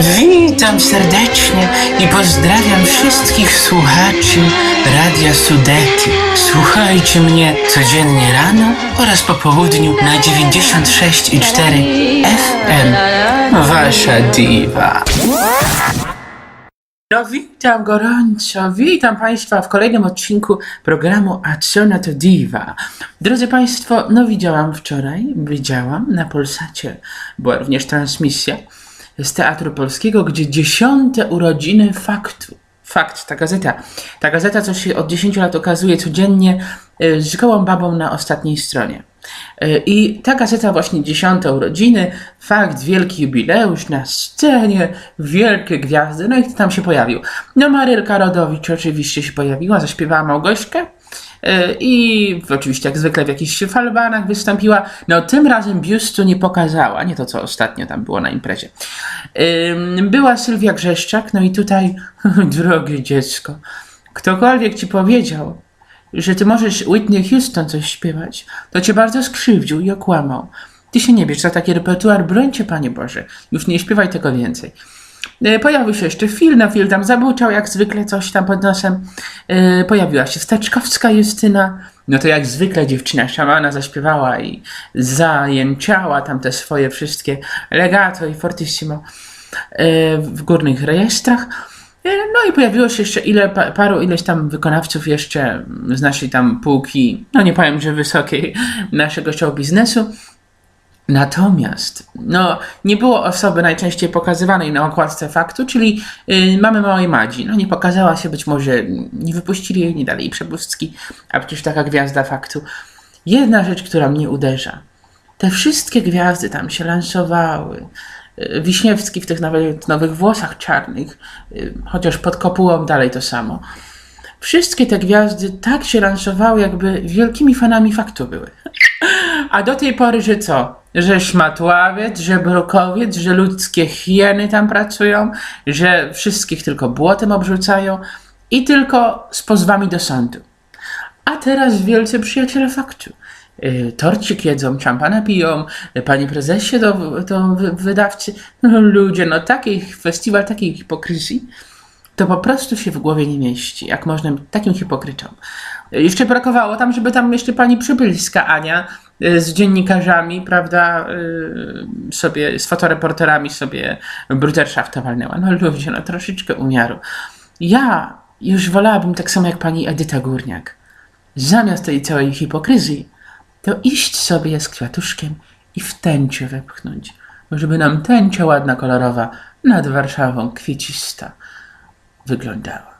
Witam serdecznie i pozdrawiam wszystkich słuchaczy Radia Sudety. Słuchajcie mnie codziennie rano oraz po południu na 96,4 FM. Wasza diwa. No witam gorąco, witam Państwa w kolejnym odcinku programu A co na to diwa. Drodzy Państwo, no widziałam wczoraj, widziałam na Polsacie, była również transmisja z Teatru Polskiego, gdzie dziesiąte urodziny faktu. Fakt, ta gazeta. Ta gazeta, co się od 10 lat okazuje codziennie y, z gołą babą na ostatniej stronie. Y, I ta gazeta właśnie dziesiąte urodziny, fakt, wielki jubileusz na scenie, wielkie gwiazdy, no i kto tam się pojawił? No Marylka Rodowicz oczywiście się pojawiła, zaśpiewała Małgośkę i w- oczywiście jak zwykle w jakichś falbanach wystąpiła. No tym razem biustu nie pokazała, nie to co ostatnio tam było na imprezie. Była Sylwia Grzeszczak, no i tutaj, drogie dziecko, ktokolwiek ci powiedział, że ty możesz Whitney Houston coś śpiewać, to cię bardzo skrzywdził i okłamał. Ty się nie bierz za taki repertuar, brońcie Panie Boże, już nie śpiewaj tego więcej. E, Pojawił się jeszcze Phil, no Phil tam zabuczał jak zwykle coś tam pod nosem. E, Pojawiła się Staczkowska Justyna, no to jak zwykle dziewczyna szamana zaśpiewała i zajęciała tam te swoje wszystkie legato i fortissimo e, w górnych rejestrach. No i pojawiło się jeszcze ile, pa, paru ileś tam wykonawców jeszcze z naszej tam półki, no nie powiem, że wysokiej, naszego show biznesu. Natomiast, no, nie było osoby najczęściej pokazywanej na okładce faktu, czyli y, mamy małej Madzi. No, nie pokazała się, być może nie wypuścili jej, nie dali jej a przecież taka gwiazda faktu. Jedna rzecz, która mnie uderza. Te wszystkie gwiazdy tam się lansowały. Y, Wiśniewski w tych nawet nowych włosach czarnych, y, chociaż pod kopułą dalej to samo. Wszystkie te gwiazdy tak się lansowały, jakby wielkimi fanami faktu były. A do tej pory, że co? Że szmatławiec, że brukowiec, że ludzkie hieny tam pracują, że wszystkich tylko błotem obrzucają i tylko z pozwami do sądu. A teraz wielcy przyjaciele faktu. Y, Torcik jedzą, szampana piją, y, panie prezesie do, do wy- wydawcy. No, ludzie, no taki festiwal takiej hipokryzji to po prostu się w głowie nie mieści, jak można takim hipokrytą. Jeszcze brakowało tam, żeby tam jeszcze pani Przybylska Ania y, z dziennikarzami, prawda, y, sobie, z fotoreporterami sobie bruderschaft walnęła. No ludzie, no troszeczkę umiaru. Ja już wolałabym tak samo jak pani Edyta Górniak. Zamiast tej całej hipokryzji, to iść sobie z kwiatuszkiem i w tęczę wepchnąć, żeby nam tęcza ładna, kolorowa nad Warszawą kwiecista wyglądała.